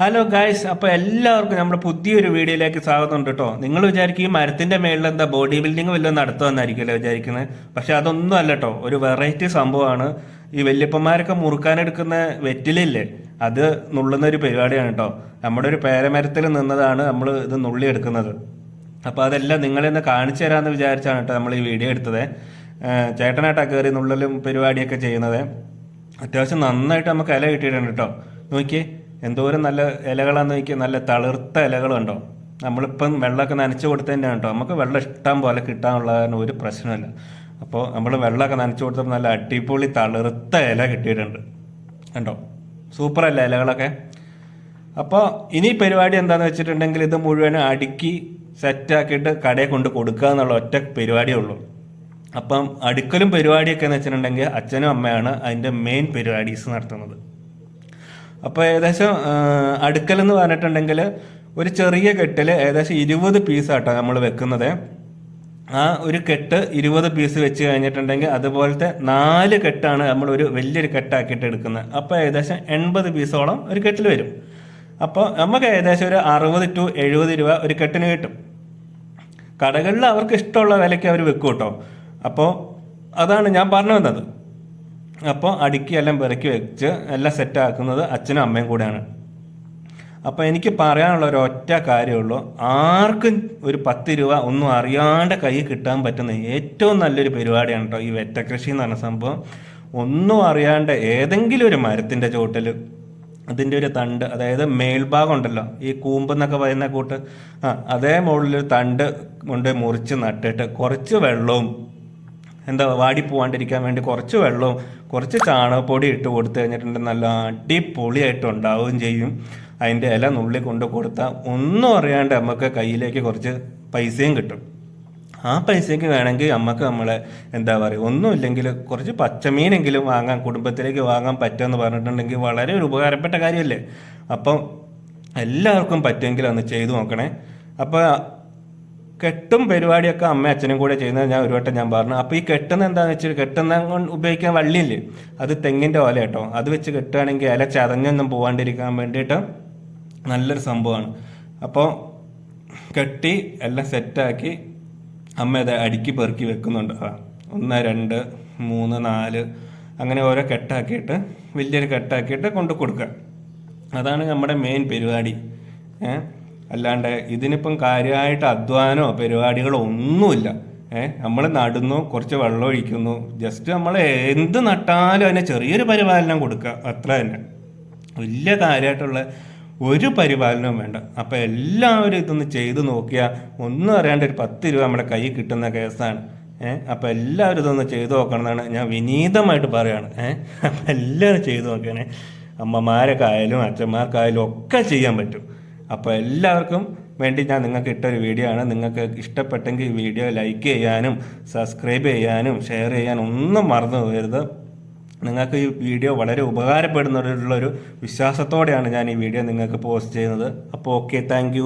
Hello guys അപ്പോൾ എല്ലാവർക്കും നമ്മുടെ പുതിയൊരു വീഡിയോയിലേക്ക് സ്വാഗതം കേട്ടോ. നിങ്ങൾ വിചാരിക്കും ഈ മരത്തിന്റെ മേളിൽ എന്താ ബോഡി ബിൽഡിംഗ് വല്ലതും നടത്തുമെന്നായിരിക്കുമല്ലോ വിചാരിക്കുന്നത്? പക്ഷെ അതൊന്നും അല്ല കേട്ടോ. ഒരു വെറൈറ്റി സംഭവമാണ്. ഈ വല്യപ്പന്മാരൊക്കെ മുറുക്കാനെടുക്കുന്ന വെറ്റിലില്ലേ അത് നുള്ളുന്ന ഒരു പരിപാടിയാണ് കേട്ടോ. നമ്മുടെ ഒരു പേരമരത്തിൽ നിന്നതാണ് നമ്മൾ ഇത് നുള്ളിയെടുക്കുന്നത്. അപ്പോൾ അതെല്ലാം നിങ്ങളെ ഒന്ന് കാണിച്ചു തരാമെന്ന് വിചാരിച്ചാണ് കേട്ടോ നമ്മൾ ഈ വീഡിയോ എടുത്തത്. ചേട്ടനായിട്ടാണ് ചേട്ടനായിട്ടാ കയറി നുള്ളലും പരിപാടിയൊക്കെ ചെയ്യുന്നത്. അത്യാവശ്യം നന്നായിട്ട് നമുക്ക് ഇല കിട്ടിയിട്ടുണ്ട് കേട്ടോ. നോക്കിയേ. എന്തോരം നല്ല ഇലകളാന്ന് നോക്കിയാൽ നല്ല തളിർത്ത ഇലകളുണ്ടോ നമ്മളിപ്പം വെള്ളമൊക്കെ നനച്ചു കൊടുത്തതന്നെ കേട്ടോ നമുക്ക് വെള്ളം ഇഷ്ടം പോലെ കിട്ടാനുള്ള ഒരു പ്രശ്നമില്ല. അപ്പോൾ നമ്മൾ വെള്ളമൊക്കെ നനച്ചു കൊടുത്തപ്പോൾ നല്ല അടിപൊളി തളിർത്ത ഇല കിട്ടിയിട്ടുണ്ട്. കണ്ടോ? സൂപ്പറല്ല ഇലകളൊക്കെ? അപ്പോൾ ഇനി പരിപാടി എന്താണെന്ന് വെച്ചിട്ടുണ്ടെങ്കിൽ ഇത് മുഴുവൻ അടുക്കി സെറ്റാക്കിയിട്ട് കടയിൽ കൊണ്ട് കൊടുക്കുക എന്നുള്ള ഒറ്റ പരിപാടിയേ ഉള്ളൂ. അപ്പം അടുക്കലും പരിപാടിയൊക്കെ എന്ന് വെച്ചിട്ടുണ്ടെങ്കിൽ അച്ഛനും അമ്മയാണ് അതിന്റെ മെയിൻ പരിപാടീസ് നടത്തുന്നത്. അപ്പോൾ ഏകദേശം അടുക്കൽ എന്ന് പറഞ്ഞിട്ടുണ്ടെങ്കിൽ ഒരു ചെറിയ കെട്ടിൽ ഏകദേശം ഇരുപത് ആട്ടോ നമ്മൾ വെക്കുന്നത്. ആ ഒരു കെട്ട് ഇരുപത് പീസ് വെച്ച് കഴിഞ്ഞിട്ടുണ്ടെങ്കിൽ അതുപോലത്തെ നാല് കെട്ടാണ് നമ്മൾ ഒരു വലിയൊരു കെട്ടാക്കിയിട്ട് എടുക്കുന്നത്. അപ്പോൾ ഏകദേശം എൺപത് പീസോളം ഒരു കെട്ടിൽ വരും. അപ്പോൾ നമുക്ക് ഏകദേശം ഒരു അറുപത് ടു എഴുപത് രൂപ ഒരു കെട്ടിന് കിട്ടും. കടകളിൽ അവർക്ക് ഇഷ്ടമുള്ള വിലയ്ക്ക് അവർ വെക്കും കേട്ടോ. അപ്പോൾ അതാണ് ഞാൻ പറഞ്ഞു വന്നത്. അപ്പോൾ അടുക്കി എല്ലാം പെറുക്കി വെച്ച് എല്ലാം സെറ്റ് ആക്കുന്നത് അച്ഛനും അമ്മയും കൂടെയാണ്. അപ്പോൾ എനിക്ക് പറയാനുള്ള ഒരു ഒറ്റ കാര്യമുള്ളൂ. ആർക്കും ഒരു പത്ത് രൂപ ഒന്നും അറിയാണ്ട് കൈ കിട്ടാൻ പറ്റുന്ന ഏറ്റവും നല്ലൊരു പരിപാടിയാണ് കേട്ടോ ഈ വെറ്റകൃഷി എന്ന് പറഞ്ഞ സംഭവം. ഒന്നും അറിയാണ്ട് ഏതെങ്കിലും ഒരു മരത്തിന്റെ ചോട്ടിൽ അതിന്റെ ഒരു തണ്ട് അതായത് മേൽഭാഗം ഉണ്ടല്ലോ ഈ കൂമ്പെന്നൊക്കെ പറയുന്ന കൂട്ട് ആ അതേ മുകളിൽ തണ്ട് കൊണ്ട് മുറിച്ച് നട്ടിട്ട് കുറച്ച് വെള്ളവും എന്താ വാടി പോവാണ്ടിരിക്കാൻ വേണ്ടി കുറച്ച് വെള്ളവും കുറച്ച് ചാണകപ്പൊടി ഇട്ട് കൊടുത്തു കഴിഞ്ഞിട്ടുണ്ടെങ്കിൽ നല്ല അടിപൊളിയായിട്ട് ഉണ്ടാവുകയും ചെയ്യും. അതിന്റെ ഇല നുള്ളി കൊണ്ട് കൊടുത്താൽ ഒന്നും അറിയാണ്ട് നമുക്ക് കയ്യിലേക്ക് കുറച്ച് പൈസയും കിട്ടും. ആ പൈസയ്ക്ക് വേണമെങ്കിൽ നമുക്ക് നമ്മളെ എന്താ പറയുക ഒന്നുമില്ലെങ്കിൽ കുറച്ച് പച്ചമീനെങ്കിലും വാങ്ങാൻ കുടുംബത്തിലേക്ക് വാങ്ങാൻ പറ്റുമെന്ന് പറഞ്ഞിട്ടുണ്ടെങ്കിൽ വളരെ ഒരു ഉപകാരപ്പെട്ട കാര്യമല്ലേ? അപ്പം എല്ലാവർക്കും പറ്റുമെങ്കിൽ അന്ന് ചെയ്തു നോക്കണേ. അപ്പോൾ കെട്ടും പരിപാടിയൊക്കെ അമ്മ അച്ഛനും കൂടെ ചെയ്യുന്നത് ഞാൻ ഒരു വട്ടം ഞാൻ പറഞ്ഞു. അപ്പോൾ ഈ കെട്ടുന്ന എന്താണെന്ന് വെച്ചാൽ കെട്ടുന്ന ഉപയോഗിക്കാൻ വള്ളിയില്ലേ? അത് തെങ്ങിന്റെ ഓല കേട്ടോ. അത് വെച്ച് കെട്ടുകയാണെങ്കിൽ ഇല ചതഞ്ഞൊന്നും പോവാണ്ടിരിക്കാൻ വേണ്ടിയിട്ട് നല്ലൊരു സംഭവമാണ്. അപ്പോൾ കെട്ടി എല്ലാം സെറ്റാക്കി അമ്മ അത് അടുക്കി പെറുക്കി വെക്കുന്നുണ്ട്. ഒന്ന് രണ്ട് മൂന്ന് നാല് അങ്ങനെ ഓരോ കെട്ടാക്കിയിട്ട് വലിയൊരു കെട്ടാക്കിയിട്ട് കൊണ്ടു കൊടുക്കുക. അതാണ് നമ്മുടെ മെയിൻ പരിപാടി. ഏ? അല്ലാണ്ട് ഇതിനിപ്പം കാര്യമായിട്ട് അധ്വാനമോ പരിപാടികളോ ഒന്നുമില്ല. ഏ നമ്മൾ നടുന്നു കുറച്ച് വെള്ളം ഒഴിക്കുന്നു. ജസ്റ്റ് നമ്മൾ എന്ത് നട്ടാലും അതിനെ ചെറിയൊരു പരിപാലനം കൊടുക്കുക അത്ര തന്നെ. വലിയ കാര്യമായിട്ടുള്ള ഒരു പരിപാലനവും വേണ്ട. അപ്പം എല്ലാവരും ഇതൊന്ന് ചെയ്ത് നോക്കിയാൽ ഒന്നും അറിയാണ്ട് ഒരു പത്ത് രൂപ നമ്മുടെ കയ്യിൽ കിട്ടുന്ന കേസാണ്. ഏഹ് അപ്പം എല്ലാവരും ഇതൊന്ന് ചെയ്തു നോക്കണം എന്നാണ് ഞാൻ വിനീതമായിട്ട് പറയുകയാണ് ഏഹ് അപ്പം എല്ലാവരും ചെയ്തു നോക്കണേ അമ്മമാരൊക്കെയായാലും അച്ഛന്മാർക്കായാലും ഒക്കെ ചെയ്യാൻ പറ്റും. അപ്പോൾ എല്ലാവർക്കും വേണ്ടി ഞാൻ നിങ്ങൾക്ക് ഇട്ടൊരു വീഡിയോ ആണ്. നിങ്ങൾക്ക് ഇഷ്ടപ്പെട്ടെങ്കിൽ വീഡിയോ ലൈക്ക് ചെയ്യാനും സബ്സ്ക്രൈബ് ചെയ്യാനും ഷെയർ ചെയ്യാനും ഒന്നും മറന്നു പോകരുത്. നിങ്ങൾക്ക് ഈ വീഡിയോ വളരെ ഉപകാരപ്പെടുന്നതിലുള്ളൊരു വിശ്വാസത്തോടെയാണ് ഞാൻ ഈ വീഡിയോ നിങ്ങൾക്ക് പോസ്റ്റ് ചെയ്യുന്നത്. അപ്പോൾ ഓക്കെ താങ്ക്